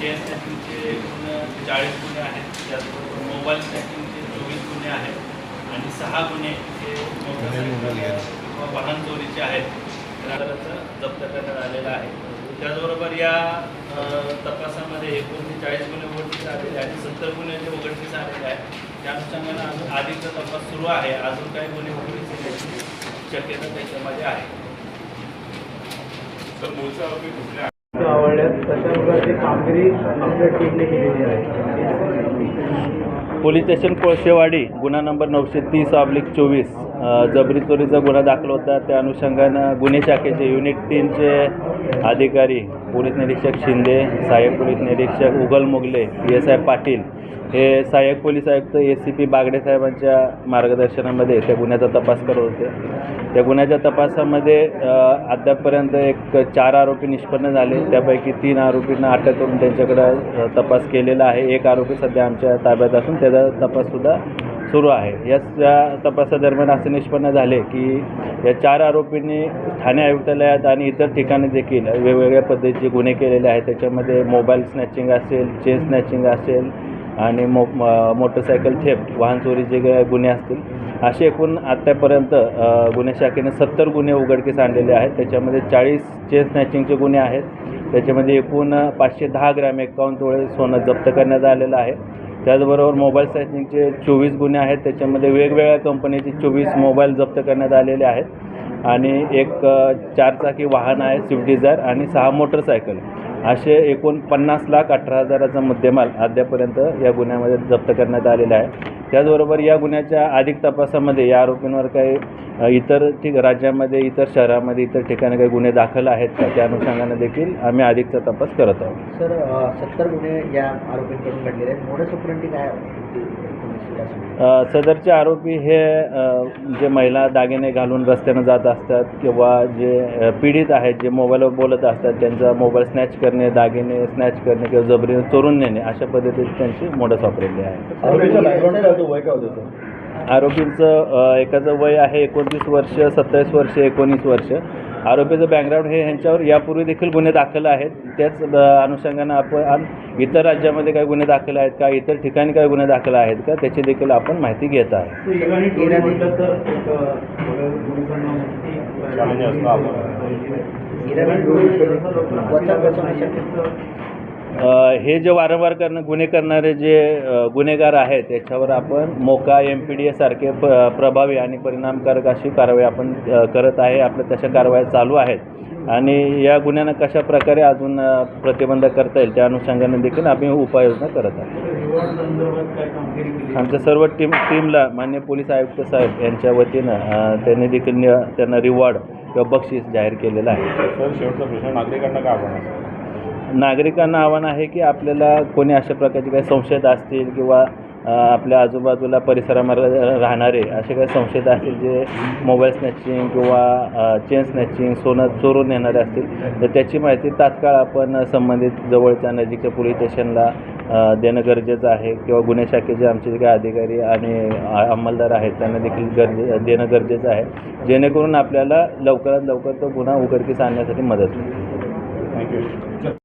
Chain स्नॅचिंगचे एकूण चाळीस गुन्हे आहेत. त्याचबरोबर मोबाईल स्नॅचिंगचे चोवीस गुन्हे आहेत. आणि सहा गुन्हे हे मोटरसायकल किंवा वाहन चोरीचे आहेत. त्याचं जप्त करण्यात आलेलं आहे. त्याचबरोबर या तपासामध्ये एकोणचाळीस गुन्हे उघडकीस आलेले आहेत. सत्तर गुन्हे जे उघडकीस आलेले आहेत. त्या अनुषंगानं अजून अधिकचा तपास सुरू आहे. अजून काही गुन्हे उघडकीस येण्याची शक्यता त्याच्यामध्ये आहे. तर मूळचा आरोपी कुठले आहे? आवडल्यात कामगिरी टीमने केलेली आहे. पोलीस स्टेशन कोळशेवाडी गुन्हा नंबर नऊशे तीस ऑब्लिक चोवीस जबरी चोरीचा गुन्हा दाखल होता. त्या अनुषंगानं गुन्हे शाखेचे युनिट तीनचे अधिकारी पोलीस निरीक्षक शिंदे सहाय्यक पोलीस निरीक्षक Ugal Mugale P S I Patil हे सहाय्यक पोलीस आयुक्त ए सी पी बागडे साहेबांच्या मार्गदर्शनामध्ये त्या गुन्ह्याचा तपास करत होते. त्या गुन्ह्याच्या तपासामध्ये अद्यापपर्यंत एक चार आरोपी निष्पन्न झाले. त्यापैकी तीन आरोपींना अटक करून त्यांच्याकडं तपास केलेला आहे. एक आरोपी सध्या आमच्या ताब्यात असून त्याचा तपाससुद्धा सुरू आहे. या तपासादरम्यान असे निष्पन्न झाले की या चार आरोपींनी ठाणे आयुक्तालयात आणि इतर ठिकाणी देखील वेगवेगळ्या पद्धतीचे गुन्हे केलेले आहेत. त्याच्यामध्ये मोबाईल स्नॅचिंग असेल चेन स्नॅचिंग असेल आणि मो मोटरसायकल थेफ्ट वाहन चोरीचे गुन्हे असतील असे एकूण आत्तापर्यंत गुन्हे शाखेने सत्तर गुन्हे उघडकीस आणलेले आहेत. त्याच्यामध्ये चाळीस चेन स्नॅचिंगचे गुन्हे आहेत. त्याच्यामध्ये एकूण पाचशे दहा ग्रॅम एकावन्न तोळे सोनं जप्त करण्यात आलेलं आहे. त्याचबरोबर मोबाईल स्नॅचिंगचे चोवीस गुन्हे आहेत. त्याच्यामध्ये वेगवेगळ्या कंपनीचे चोवीस मोबाईल जप्त करण्यात आलेले आहेत. आणि एक चारचाकी वाहन आहे स्विफ्ट डिझायर आणि सहा मोटरसायकल. असे एकूण पन्नास लाख अठरा हजाराचा मुद्देमाल अद्यापर्यंत या गुन्ह्यामध्ये जप्त करण्यात आलेला आहे. त्याचबरोबर या गुन्ह्याच्या अधिक तपासामध्ये या आरोपींवर काही इतर ठीक राज्यामध्ये इतर शहरामध्ये इतर ठिकाणी काही गुन्हे दाखल आहेत का? त्या अनुषंगाने देखील आम्ही अधिकचा तपास करत आहोत. सर सत्तर गुन्हे या आरोपींकडून घडलेले आहेत. मोठं सुप्रिंटी काय सदरचे आरोपी हे जे महिला दागिने घालून रस्त्यानं जात असतात किंवा जे पीडित आहेत जे मोबाईलवर बोलत असतात त्यांचा मोबाईल स्नॅच करणे दागिने स्नॅच करणे किंवा जबरीने चोरून नेणे अशा पद्धतीची त्यांची मोडस वापरलेली आहे. आरोपीचं एकाचं वय आहे एकोणतीस वर्ष सत्तावीस वर्ष एकोणीस वर्ष. आरोपीचं बॅकग्राऊंड हे ह्यांच्यावर यापूर्वी देखील गुन्हे दाखल आहेत. त्याच अनुषंगानं आपण इतर राज्यामध्ये काही गुन्हे दाखल आहेत का? इतर ठिकाणी काही गुन्हे दाखल आहेत का? त्याची देखील आपण माहिती घेत आहे. इराणी हे जे वारंवार करणं गुन्हे करणारे जे गुन्हेगार आहेत त्याच्यावर आपण मोका एम पी डी एसारखे प प्रभावी आणि परिणामकारक अशी कारवाई आपण करत आहे. आपल्या तशा कारवाया चालू आहेत. आणि या गुन्ह्यांना कशा प्रकारे अजून प्रतिबंध करता येईल त्या अनुषंगाने देखील आम्ही उपाययोजना करत आहे आमच्या सर्व टीम टीमला मान्य पोलीस आयुक्त साहेब यांच्या वतीनं त्यांनी देखील त्यांना रिवॉर्ड किंवा बक्षीस जाहीर केलेलं आहे. सर शेवटचा प्रश्न नागरिकांना काय आपण नागरिकांना आव्हान आहे की आपल्याला कोणी अशा प्रकारचे काही संशयित असतील किंवा आपल्या आजूबाजूला परिसरामध्ये राहणारे असे काही संशयित असतील जे मोबाईल स्नॅचिंग किंवा चेन स्नॅचिंग सोनं चोरून नेणारे असतील तर त्याची माहिती तात्काळ आपण संबंधित जवळच्या नजीकच्या पोलीस स्टेशनला देणं गरजेचं आहे किंवा गुन्हे शाखेचे आमचे जे काही अधिकारी आणि अंमलदार आहेत त्यांना देखील गरजे देणं गरजेचं आहे जेणेकरून आपल्याला लवकरात लवकर तो गुन्हा उघडकीस आणण्यासाठी मदत होईल. थँक्यू